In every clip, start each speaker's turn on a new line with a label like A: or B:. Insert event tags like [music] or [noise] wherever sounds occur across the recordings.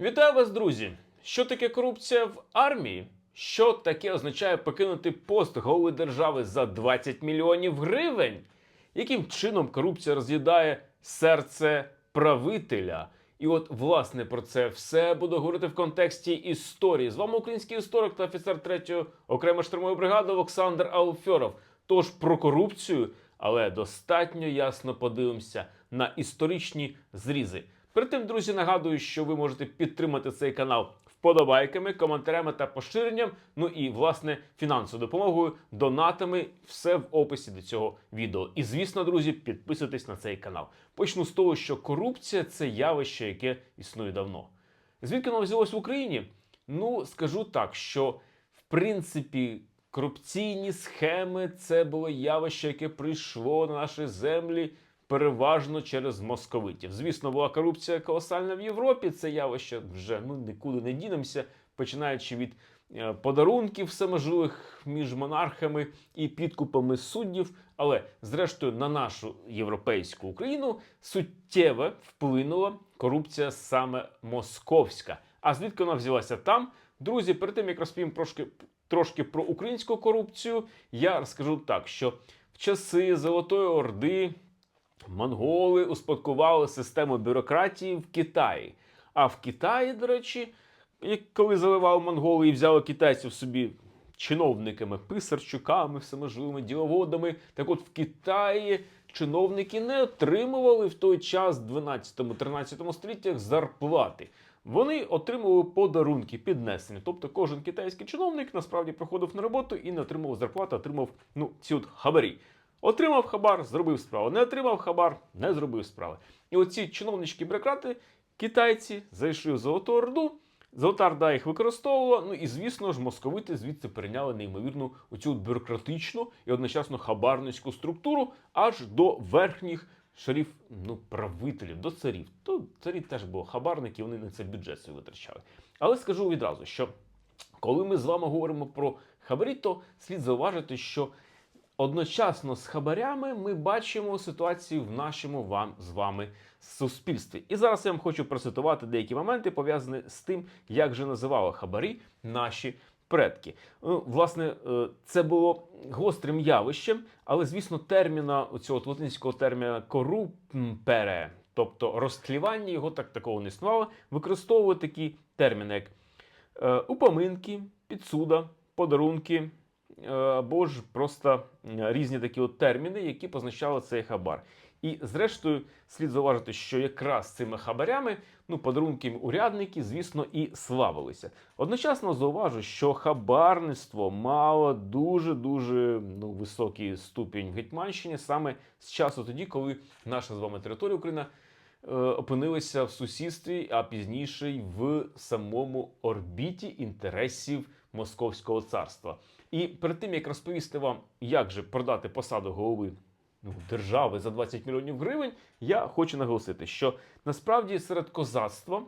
A: Вітаю вас, друзі! Що таке корупція в армії? Що таке означає покинути пост голови держави за 20 мільйонів гривень? Яким чином корупція роз'їдає серце правителя? І от, власне, про це все буду говорити в контексті історії. З вами український історик та офіцер 3-ї окремої штурмової бригади Олександр Ауфьоров. Тож про корупцію, але достатньо ясно подивимося на історичні зрізи. Перед тим, друзі, нагадую, що ви можете підтримати цей канал вподобайками, коментарями та поширенням. Ну і власне фінансовою допомогою, донатами. Все в описі до цього відео. І звісно, друзі, підписуйтесь на цей канал. Почну з того, що корупція це явище, яке існує давно. Звідки воно взялось в Україні? Ну, скажу так, що в принципі корупційні схеми це було явище, яке прийшло на наші землі переважно через московитів. Звісно, була корупція колосальна в Європі. Це явище вже ну нікуди не дінемося, починаючи від е, подарунків всеможливих між монархами і підкупами суддів. Але зрештою на нашу європейську Україну суттєво вплинула корупція саме московська. А звідки вона взялася там? Друзі, перед тим як розповім трошки, трошки про українську корупцію, я розкажу так, що в часи Золотої Орди монголи успадкували систему бюрократії в Китаї. А в Китаї, до речі, коли заливали монголи і взяли китайців собі чиновниками, писарчуками, всеможливими діловодами, так от в Китаї чиновники не отримували в той час, в 12-13 століттях, зарплати. Вони отримували подарунки піднесені. Тобто кожен китайський чиновник насправді приходив на роботу і не отримував зарплату, отримав ну, ці от хабарі. Отримав хабар, зробив справу. Не отримав хабар, не зробив справи. І оці чиновнички бюрократи китайці зайшли в Золоту Орду. Золота Орда їх використовувала. Ну і звісно ж, московити звідси перейняли неймовірну оцю бюрократичну і одночасно хабарницьку структуру аж до верхніх шарів ну, правителів, до царів. То царі теж були хабарники, вони на це бюджет свій витрачали. Але скажу відразу, що коли ми з вами говоримо про хабарі, то слід зауважити, що одночасно з хабарями ми бачимо ситуацію в нашому вам з вами суспільстві. І зараз я вам хочу процитувати деякі моменти, пов'язані з тим, як же називали хабарі наші предки. Ну, Власне, е, це було гострим явищем, але звісно, терміна цього латинського терміна коруппере, тобто розтлівання, його так такого не існувало, використовували такі терміни, як е, упоминки, підсуда, подарунки. Е, Або ж просто різні такі от терміни, які позначали цей хабар. І зрештою слід зауважити, що якраз цими хабарями, ну, подарунки урядники, звісно, і славилися. Одночасно зауважу, що хабарництво мало дуже дуже ну, високий ступінь в Гетьманщині саме з часу тоді, коли наша з вами територія Україна е, опинилася в сусідстві, а пізніше й в самому орбіті інтересів Московського царства. І перед тим як розповісти вам, як же продати посаду голови ну, держави за 20 мільйонів гривень, я хочу наголосити, що насправді серед козацтва.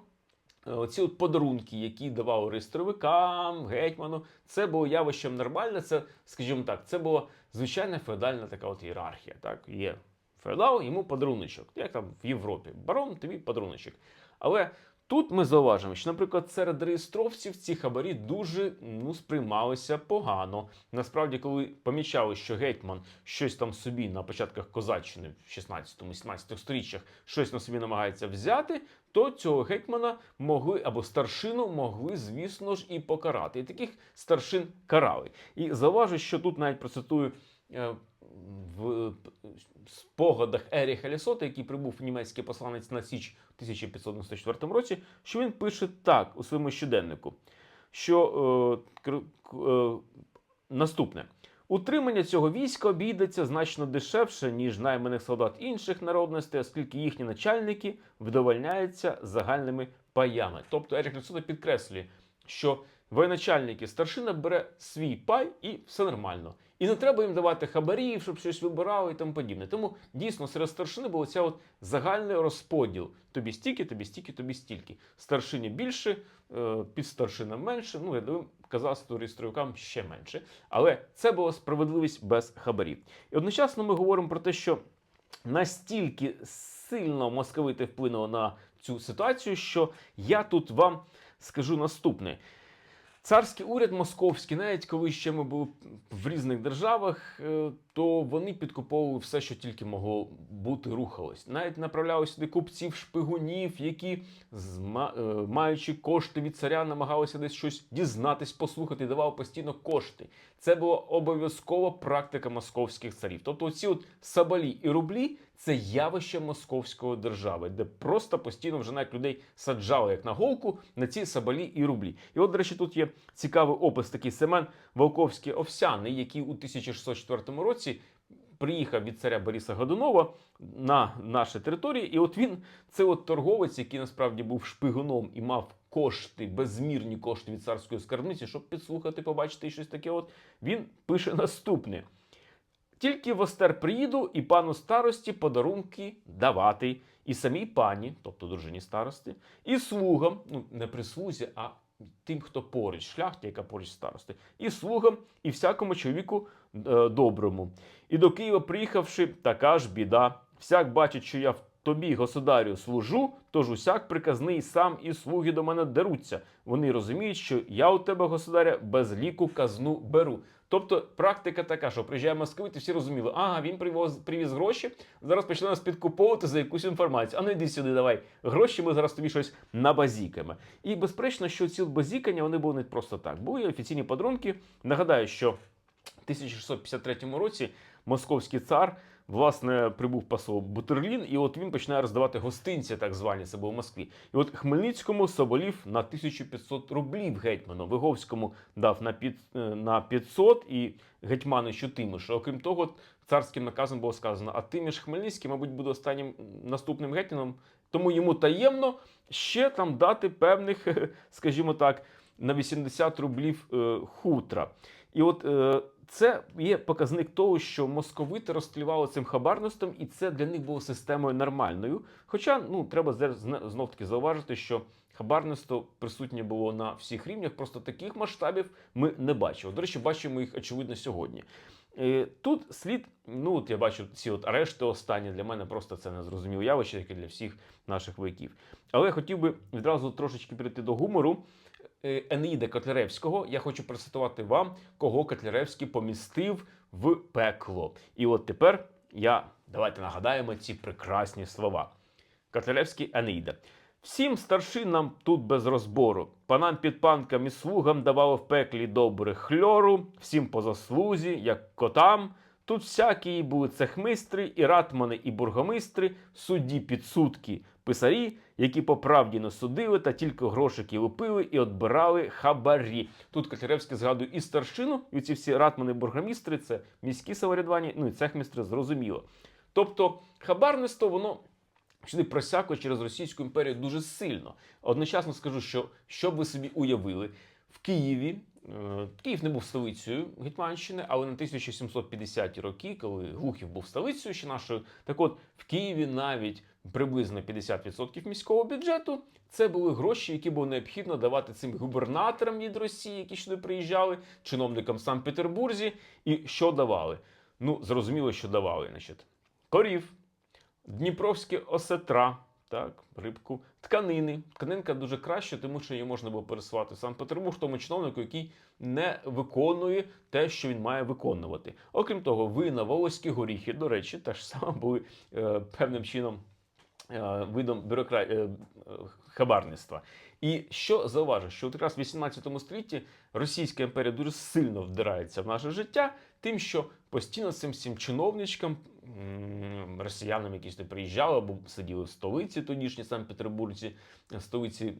A: е, Оці от подарунки, які давали реєстровикам, гетьману, це було явищем нормальне. Це, скажімо так, це була звичайна феодальна така от ієрархія. Так, є феодал, йому подаруночок, як там в Європі. Барон, тобі подаруночок. Але тут ми зауважимо, що, наприклад, серед реєстровців ці хабарі дуже ну, сприймалися погано. Насправді, коли помічали, що гетьман щось там собі на початках козаччини в 16-17 сторіччях щось на собі намагається взяти, то цього гетьмана могли або старшину могли, звісно ж, і покарати. І таких старшин карали. І зауважу, що тут навіть процитую. Е, В спогадах Еріха Лісота, який прибув німецький посланець на Січ у 1594 році, що він пише так у своєму щоденнику, що е, е, наступне. Утримання цього війська обійдеться значно дешевше, ніж найманих солдат інших народностей, оскільки їхні начальники вдовольняються загальними паями. Тобто Еріх Лісота підкреслює, що воєначальники старшина бере свій пай і все нормально. І не треба їм давати хабарів, щоб щось вибирали і тому подібне. Тому дійсно серед старшини був ця от загальний розподіл. Тобі стільки, тобі стільки, тобі стільки. Старшині більше, е, підстаршинам менше, ну рядовим казацтву реєстровикам ще менше. Але це була справедливість без хабарів. І одночасно ми говоримо про те, що настільки сильно московити вплинули на цю ситуацію, що я тут вам скажу наступне. Царський уряд московський, навіть коли ще ми були в різних державах, е, то вони підкуповували все, що тільки могло бути, рухалось. Навіть направляли сюди купців, шпигунів, які, е, маючи кошти від царя, намагалися десь щось дізнатись, послухати, давали постійно кошти. Це була обов'язкова практика московських царів. Тобто, ці от сабалі і рублі це явище московської держави, де просто постійно вже навіть людей саджали як на голку на ці сабалі і рублі. І от, до речі, тут є цікавий опис такий Семен Волковський Овсяний, який у 1604 році приїхав від царя Бориса Годунова на наші території. І от він, це от торговець, який насправді був шпигуном і мав кошти, безмірні кошти від царської скарбниці, щоб підслухати, побачити і щось таке. От він пише наступне. Тільки в Остер приїду і пану старості подарунки давати, і самій пані, тобто дружині старости, і слугам, ну не прислузі, а тим, хто поруч, шляхті, яка поруч старости, і слугам, і всякому чоловіку е, доброму. І до Києва приїхавши, така ж біда. Всяк бачить, що я в тобі, государю, служу, тож усяк приказний сам і слуги до мене деруться. Вони розуміють, що я у тебе, государя, без ліку казну беру. Тобто практика така, що приїжджає московит, і всі розуміли, ага, він привоз, привіз гроші, зараз почне нас підкуповувати за якусь інформацію. А ну йди сюди, давай гроші, ми зараз тобі щось набазікаємо. І безперечно, що ці базікання вони були не просто так. Були офіційні подарунки. Нагадаю, що в 1653 році московський цар власне прибув посол Бутерлін, і от він починає роздавати гостинці, так звані це було в Москві. І от Хмельницькому Соболів на 1500 рублів гетьману, Виговському дав на під е, на 500 і гетьманичу Тимишу. Окрім того, царським наказом було сказано: а Тиміш Хмельницький, мабуть, буде останнім наступним гетьманом, тому йому таємно ще там дати певних, [laughs] скажімо так, на 80 рублів е, хутра. І от е, це є показник того, що московити розтлівали цим хабарництвом, і це для них було системою нормальною. Хоча ну треба знов таки зауважити, що хабарництво присутнє було на всіх рівнях, просто таких масштабів ми не бачили. До речі, бачимо їх очевидно сьогодні. Е, Тут слід, ну от я бачу ці от арешти останні для мене просто це незрозуміле явище, як і для всіх наших вояків. Але я хотів би відразу трошечки перейти до гумору. Е, Енеїда Котляревського, я хочу процитувати вам, кого Котляревський помістив в пекло. І от тепер я давайте нагадаємо ці прекрасні слова. Котляревський Енеїда. Всім старшинам тут без розбору, панам підпанкам і слугам давало в пеклі добре хльору, всім по заслузі, як котам. Тут всякі були цехмистри, і ратмани, і бургомистри, судді підсудки, писарі, які по правді не судили та тільки грошики лупили і отбирали хабарі. Тут Котляревський згадує і старшину, і ці всі ратмани, бургомістри, це міські самоврядування, ну і цехмістри, зрозуміло. Тобто хабарництво, воно. Сюди просякло через Російську імперію дуже сильно. Одночасно скажу, що що б ви собі уявили в Києві. Е, Київ не був столицею Гетьманщини, але на 1750-ті роки, коли Глухів був столицею ще нашою, так от в Києві навіть приблизно 50% міського бюджету це були гроші, які було необхідно давати цим губернаторам від Росії, які сюди приїжджали, чиновникам в Санкт-Петербурзі. І що давали? Ну, зрозуміло, що давали. Значить, корів. Дніпровські осетра, так, рибку, тканини. Тканинка дуже краще, тому що її можна було пересувати в Санкт-Петербург тому чиновнику, який не виконує те, що він має виконувати. Окрім того, вина, волоські горіхи, до речі, теж саме були е, певним чином е, видом бюрокра... е, хабарництва. І що зауважу, що якраз в 18 столітті Російська імперія дуже сильно вдирається в наше життя, тим, що постійно цим всім чиновничкам, росіянам, які сюди приїжджали або сиділи в столиці, тодішній Санкт-Петербурзі, столиці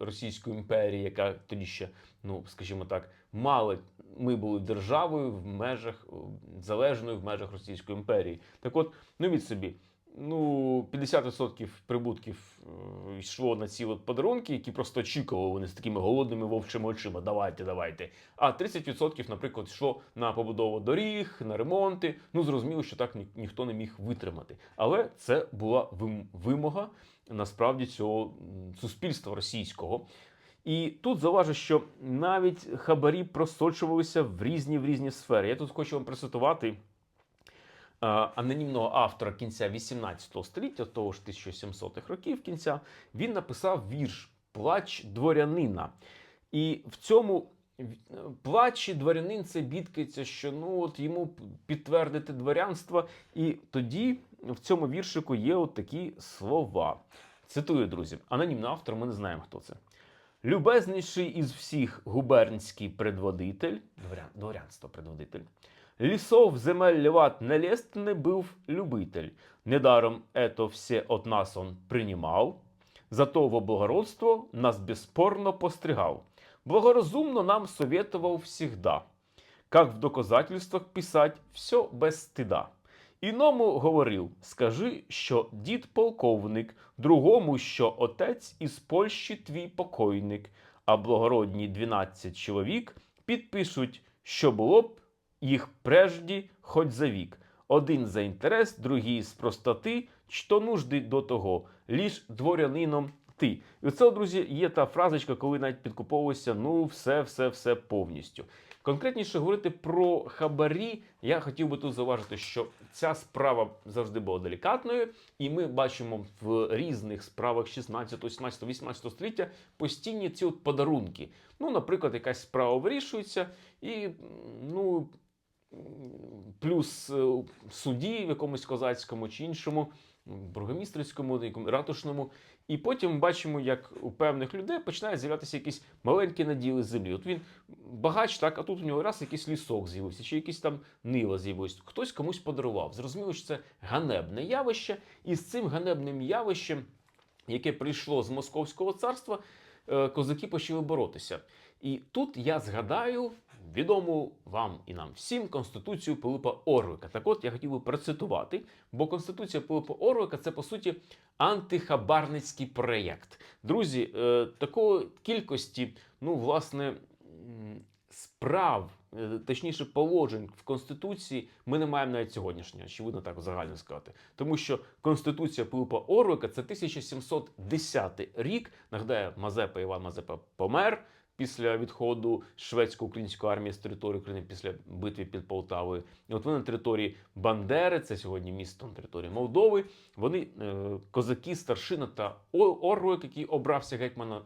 A: Російської імперії, яка тоді ще, ну скажімо так, мали. Ми були державою в межах залежною в межах Російської імперії. Так от, ну від собі. Ну, 50% прибутків е, йшло на ці от подарунки, які просто очікували вони з такими голодними вовчими очима. Давайте, давайте. А 30%, наприклад, йшло на побудову доріг, на ремонти. Ну, зрозуміло, що так ні, ніхто не міг витримати. Але це була вим- вимога насправді цього суспільства російського. І тут зауважу, що навіть хабарі просочувалися в різні в різні сфери. Я тут хочу вам процитувати анонімного автора кінця 18 століття, того ж 1700-х років кінця, він написав вірш Плач дворянина. І в цьому в- плачі дворянин це бідкається, що ну от йому підтвердити дворянство. І тоді в цьому віршику є от такі слова. Цитую, друзі, анонімний автор, ми не знаємо, хто це. Любезніший із всіх губернський предводитель, дворян, дворянство предводитель, лісов земель леват нелестный был любитель. Недаром это все от нас он принимал, зато во благородство нас бесспорно постригал. Благоразумно нам советовал всегда, как в доказательствах писать все без стида. Іному говорив: скажи, що дід полковник, другому, що отець із Польщі твій покойник, а благородні 12 чоловік підпишуть, що було б їх прежді хоч за вік. Один за інтерес, другий з простоти, що нужди до того, ліж дворянином ти. І оце, друзі, є та фразочка, коли навіть підкуповується ну все, все, все повністю. Конкретніше говорити про хабарі, я хотів би тут зауважити, що ця справа завжди була делікатною, і ми бачимо в різних справах 16, 17, 18 століття постійні ці от подарунки. Ну, наприклад, якась справа вирішується, і ну. Плюс е, судді в якомусь козацькому чи іншому, якому- ратушному. І потім ми бачимо, як у певних людей починають з'являтися якісь маленькі наділи землі. От він багач, так, а тут у нього раз якийсь лісок з'явився, чи якийсь там нива з'явився. Хтось комусь подарував. Зрозуміло, що це ганебне явище, і з цим ганебним явищем, яке прийшло з Московського царства, е, козаки почали боротися. І тут я згадаю відому вам і нам всім конституцію Пилипа Орлика. Так от я хотів би процитувати, бо конституція Пилипа Орлика це по суті антихабарницький проєкт. Друзі, е, такої кількості, ну, власне, справ, е, точніше, положень в Конституції ми не маємо навіть сьогоднішнього, очевидно, так загально сказати. Тому що Конституція Пилипа Орлика це 1710 рік. Нагадаю, Мазепа Іван Мазепа помер після відходу шведсько-української армії з території України після битви під Полтавою. І от вони на території Бандери, це сьогодні місто на території Молдови. Вони е, козаки, старшина та Орлик, який обрався гетьмана,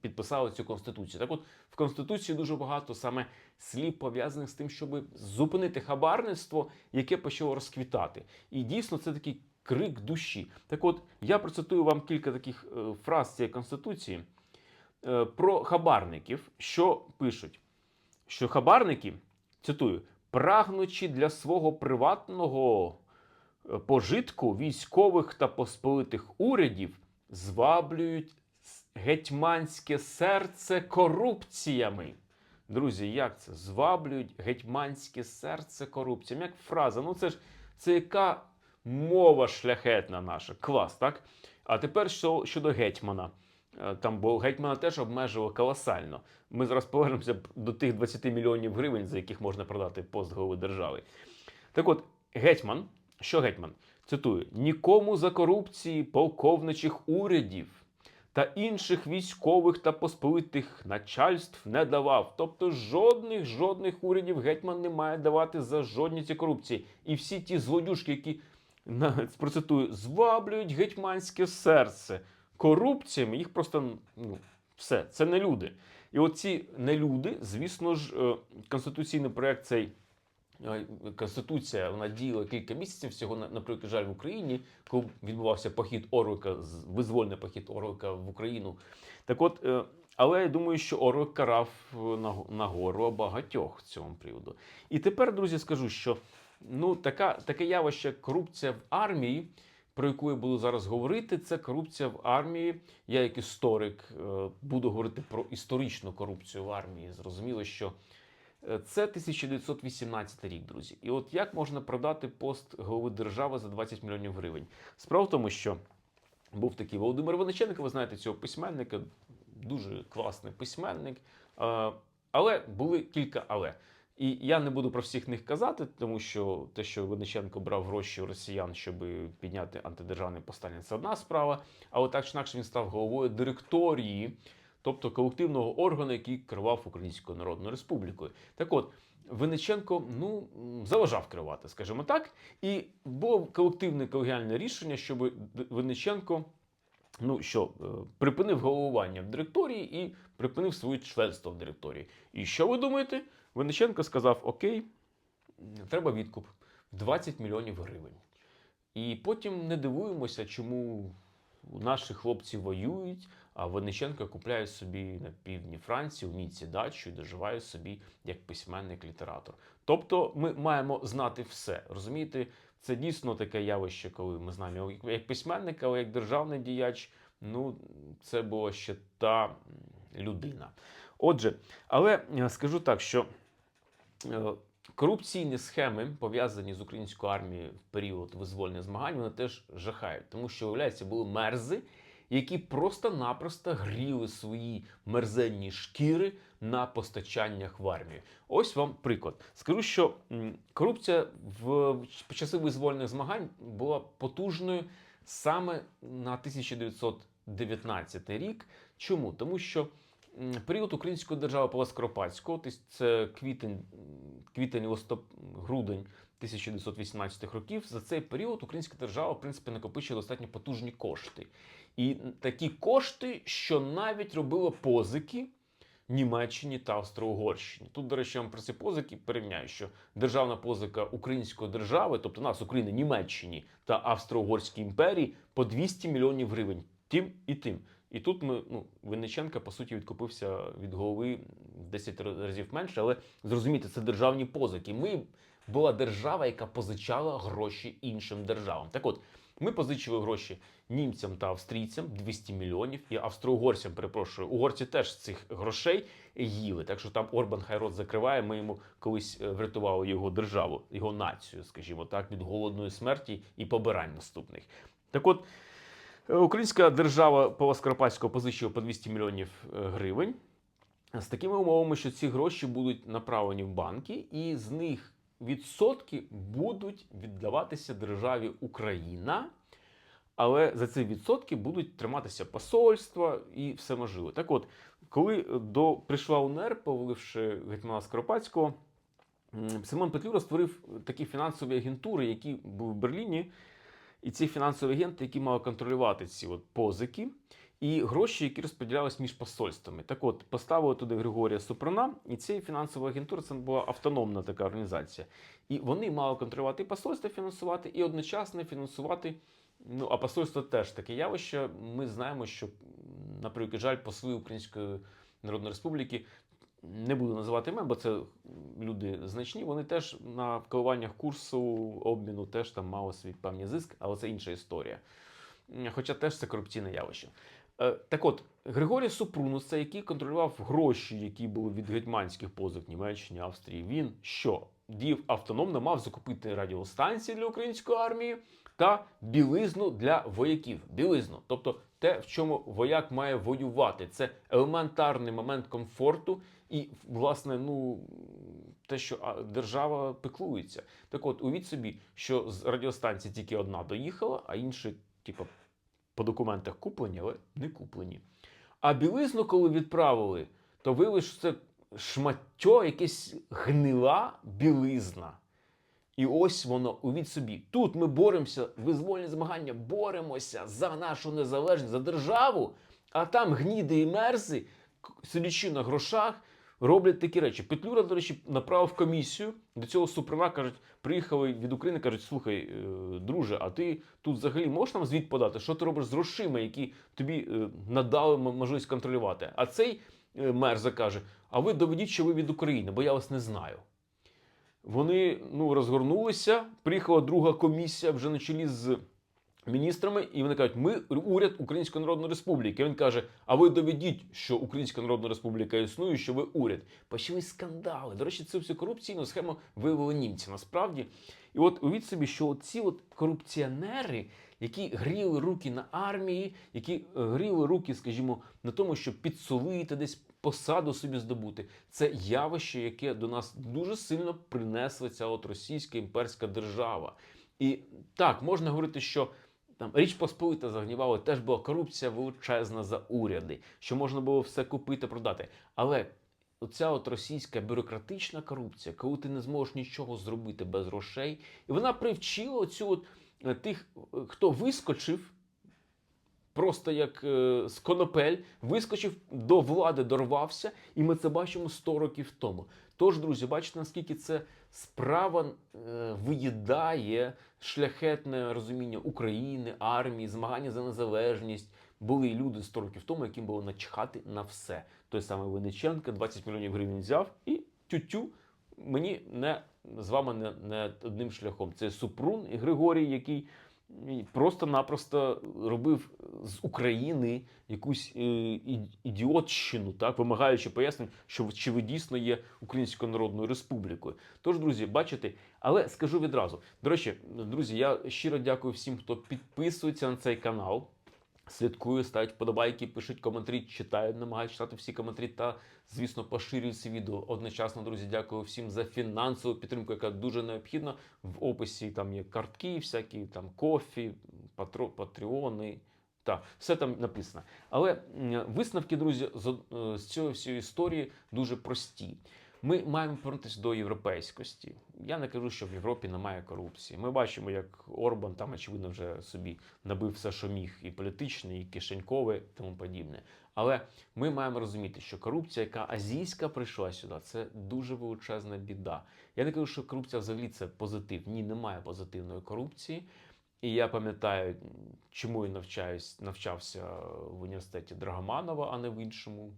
A: підписали цю конституцію. Так от в конституції дуже багато саме слів пов'язаних з тим, щоб зупинити хабарництво, яке почало розквітати. І дійсно це такий крик душі. Так от я процитую вам кілька таких е, фраз цієї конституції про хабарників, що пишуть, що хабарники, цитую, прагнучи для свого приватного е, пожитку військових та посполитих урядів, зваблюють гетьманське серце корупціями. Друзі, як це? Зваблюють гетьманське серце корупціями. Як фраза? Ну це ж це яка мова шляхетна наша. Клас, так? А тепер що, щодо гетьмана. Е, Там, бо гетьмана теж обмежували колосально. Ми зараз повернемося до тих 20 мільйонів гривень, за яких можна продати пост голови держави. Так от, гетьман, що гетьман? Цитую: нікому за корупції полковничих урядів та інших військових та посполитих начальств не давав. Тобто жодних жодних урядів гетьман не має давати за жодні ці корупції. І всі ті злодюжки, які [laughs] процитую, зваблюють гетьманське серце корупціями, їх просто ну, все, це не люди. І оці нелюди, звісно ж, е, конституційний проект цей. е, Конституція вона діяла кілька місяців всього на, наприклад, жаль в Україні, коли відбувався похід Орлика, визвольний похід Орлика в Україну. Так от, е, але я думаю, що Орлик карав на, на гору багатьох з цього приводу. І тепер, друзі, скажу, що ну, така, таке явище корупція в армії, про яку я буду зараз говорити, це корупція в армії. Я, як історик, е, буду говорити про історичну корупцію в армії. Зрозуміло, що е, це 1918 рік, друзі. І от як можна продати пост голови держави за 20 мільйонів гривень? Справа в тому, що був такий Володимир Вениченко, ви знаєте цього письменника, дуже класний письменник. Е, Але були кілька але. І я не буду про всіх них казати, тому що те, що Винниченко брав гроші у росіян, щоб підняти антидержавне повстання, це одна справа. Але так чи інакше він став головою директорії тобто колективного органу, який керував Українською Народною Республікою. Так от. Винниченко ну заважав керувати, скажімо так, і було колективне колегіальне рішення, щоб Винниченко ну що, е, припинив головування в директорії і припинив своє членство в директорії. І що ви думаєте? Винниченко сказав: Окей, треба відкуп 20 мільйонів гривень. І потім не дивуємося, чому наші хлопці воюють, а Винниченко купляє собі на півдні Франції, у Ніці дачу і доживає собі як письменник-літератор. Тобто ми маємо знати все. Розумієте, це дійсно таке явище, коли ми знаємо його як- письменник, але як державний діяч, ну це була ще та людина. Отже, але е, скажу так, що корупційні схеми, пов'язані з українською армією в період визвольних змагань, вони теж жахають, тому що, виявляється, були мерзи, які просто-напросто гріли свої мерзенні шкіри на постачаннях в армію. Ось вам приклад. Скажу, що корупція в часи визвольних змагань була потужною саме на 1919 рік. Чому? Тому що період української держави Павла Скоропадського, це квітень, квітень листоп, грудень 1918 років. За цей період українська держава, в принципі, накопичила достатньо потужні кошти. І такі кошти, що навіть робило позики Німеччині та Австро-Угорщині. Тут, до речі, я вам про ці позики порівняю, що державна позика української держави, тобто нас, України, Німеччині та Австро-Угорській імперії, по 200 мільйонів гривень. Тим і тим. І тут ми, ну, Винниченка, по суті, відкупився від голови в 10 разів менше, але зрозумійте, це державні позики. Ми була держава, яка позичала гроші іншим державам. Так от, ми позичили гроші німцям та австрійцям 200 мільйонів, і австро-угорцям, перепрошую, угорці теж з цих грошей їли. Так що там Орбан хай рот закриває. Ми йому колись е, врятували його державу, його націю, скажімо так, від голодної смерті і побирань наступних. Так от, українська держава Павла Скоропадського позичила по 200 мільйонів е, гривень. З такими умовами, що ці гроші будуть направлені в банки, і з них відсотки будуть віддаватися державі Україна. Але за ці відсотки будуть триматися посольства і все можливе. Так от, коли до прийшла УНР, поваливши гетьмана Скоропадського, Симон Петлюра створив такі фінансові агентури, які були в Берліні. І ці фінансові агенти, які мали контролювати ці от позики і гроші, які розподілялись між посольствами. Так от, поставили туди Григорія Супрана, і ця фінансова агентура це була автономна така організація. І вони мали контролювати і посольство фінансувати, і одночасно фінансувати. Ну, а посольство теж таке явище. Ми знаємо, що, на превеликий жаль, посли Української Народної Республіки не буду називати імен, бо це люди значні. Вони теж на коливаннях курсу обміну теж там мали свій певний зиск, але це інша історія. Хоча теж це корупційне явище. Е, Так от, Григорій Супрунус, це який контролював гроші, які були від гетьманських позик Німеччини, Австрії. Він що? Діяв автономно, мав закупити радіостанції для української армії та білизну для вояків. Білизну, тобто те, в чому вояк має воювати. Це елементарний момент комфорту і, власне, ну те, що держава пеклується. Так от, уявіть собі, що з радіостанції тільки одна доїхала, а інші, типу, по документах куплені, але не куплені. А білизну, коли відправили, то виявилось, що це шмаття, якась гнила білизна. І ось воно, увіть собі. Тут ми боремося, визвольні змагання, боремося за нашу незалежність, за державу, а там гніди і мерзи, сидячи на грошах, роблять такі речі. Петлюра, до речі, направив комісію до цього Супрана, кажуть, приїхали від України, кажуть, слухай, е, друже, а ти тут взагалі можеш нам звіт подати, що ти робиш з грошима, які тобі е, надали можливість контролювати? А цей е, мерза каже: А ви доведіть, що ви від України, бо я вас не знаю. Вони ну, розгорнулися. Приїхала друга комісія вже на чолі з міністрами, і вони кажуть, ми уряд Української Народної Республіки. Він каже: А ви доведіть, що Українська Народна Республіка існує, що ви уряд. Почались скандали. До речі, цю всю корупційну схему виявили німці насправді. І от уявіть собі, що ці от корупціонери, які гріли руки на армії, які е, гріли руки, скажімо, на тому, щоб підсолити десь посаду собі здобути. Це явище, яке до нас дуже сильно принесла ця от російська імперська держава. І так, можна говорити, що там Річ Посполита загнівала, теж була корупція величезна за уряди, що можна було все купити, продати. Але оця от російська бюрократична корупція, коли ти не зможеш нічого зробити без грошей, і вона привчила оцю от е, тих, е, хто вискочив. Просто як е, з конопель вискочив до влади, дорвався, і ми це бачимо 100 років тому. Тож, друзі, бачите, наскільки це справа е, виїдає шляхетне розуміння України, армії, змагання за незалежність. Були і люди 100 років тому, яким було начхати на все. Той самий Винниченко 20 мільйонів гривень взяв і тютю мені не з вами не, не одним шляхом. Це Супрун і Григорій, який просто-напросто робив з України якусь е, ідіотщину, так вимагаючи пояснень, що чи ви дійсно є Українською Народною Республікою. Тож, друзі, бачите, але скажу відразу. До речі, друзі, я щиро дякую всім, хто підписується на цей канал. Слідкую, ставить вподобайки, пишуть коментарі, читаю, намагаюся читати всі коментарі та, звісно, поширюю це відео. Одночасно, друзі, дякую всім за фінансову підтримку, яка дуже необхідна. В описі там є картки, всякі там кофі, патро, патреони. Так, все там написано. Але висновки, друзі, з, цієї всієї історії дуже прості. Ми маємо повернутися до європейськості. Я не кажу, що в Європі немає корупції. Ми бачимо, як Орбан там, очевидно, вже собі набив все, що міг, і політичне, і кишенькове, і тому подібне. Але ми маємо розуміти, що корупція, яка азійська прийшла сюди, це дуже величезна біда. Я не кажу, що корупція взагалі це позитив. Ні, немає позитивної корупції. І я пам'ятаю, чому я навчаюсь, навчався в університеті Драгоманова, а не в іншому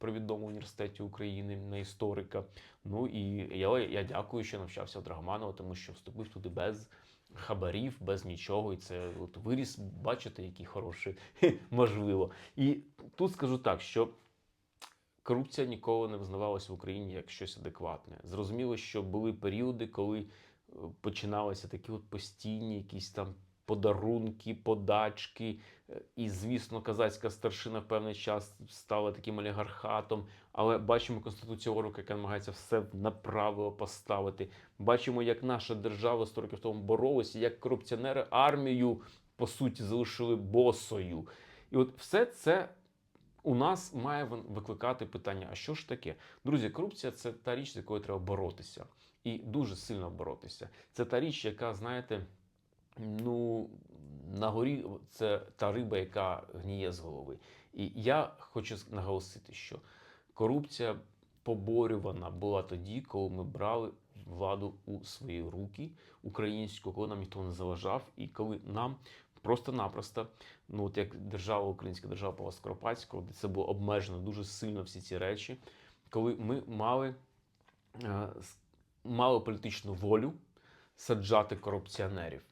A: провідному університеті України на історика. Ну і я, я дякую, що навчався в Драгоманова, тому що вступив туди без хабарів, без нічого. І це от виріс, бачите, який хороший, [laughs] можливо. І тут скажу так, що корупція ніколи не визнавалася в Україні як щось адекватне. Зрозуміло, що були періоди, коли е, починалися такі от постійні якісь там подарунки, подачки. Е, І, звісно, казацька старшина в певний час стала таким олігархатом. Але бачимо Конституцію Орока, яка намагається все направо поставити. Бачимо, як наша держава 100 років тому боролася, як корупціонери армію по суті залишили босою. І от все це у нас має викликати питання: а що ж таке? Друзі, корупція це та річ, з якою треба боротися, і дуже сильно боротися. Це та річ, яка, знаєте, ну на горі це та риба, яка гніє з голови. І я хочу наголосити, що корупція поборювана була тоді, коли ми брали владу у свої руки українську, коли нам ніхто не заважав, і коли нам просто-напросто, ну от як держава, українська держава Павла Скоропадського, де це було обмежено дуже сильно всі ці речі, коли ми мали, е, мали політичну волю саджати корупціонерів,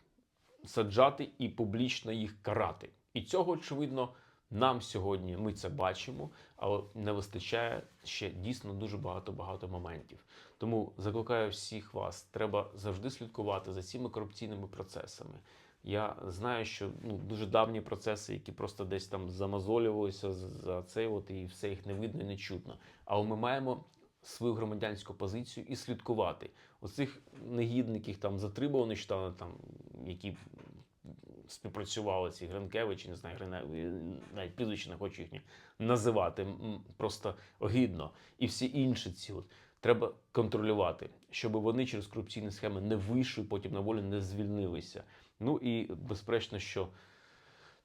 A: саджати і публічно їх карати. І цього, очевидно, нам сьогодні ми це бачимо, але не вистачає ще дійсно дуже багато-багато моментів. Тому закликаю всіх вас, треба завжди слідкувати за цими корупційними процесами. Я знаю, що ну, дуже давні процеси, які просто десь там замазолювалися за цей, от і все їх не видно і не чутно. Але ми маємо свою громадянську позицію і слідкувати. Оцих негідників там затримали нещодавно, там які співпрацювали ці Гринкевичі, не знаю, Грина, навіть прізвище не хочу їхні називати. Просто огідно. І всі інші ці от треба контролювати, щоб вони через корупційні схеми не вийшли, потім на волю не звільнилися. Ну і безперечно, що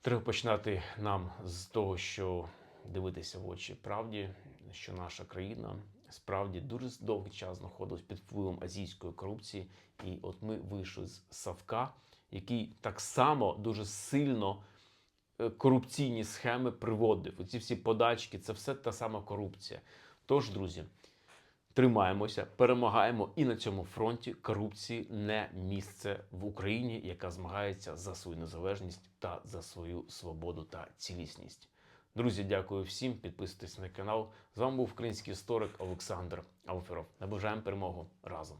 A: треба починати нам з того, що дивитися в очі правді, що наша країна справді дуже довгий час знаходилась під впливом азійської корупції, і от ми вийшли з Савка, який так само дуже сильно е, корупційні схеми приводив. Оці всі подачки, це все та сама корупція. Тож, друзі, тримаємося, перемагаємо і на цьому фронті корупції не місце в Україні, яка змагається за свою незалежність та за свою свободу та цілісність. Друзі, дякую всім. Підписуйтесь на канал. З вами був український історик Олександр Алферов. Набажаємо перемогу разом.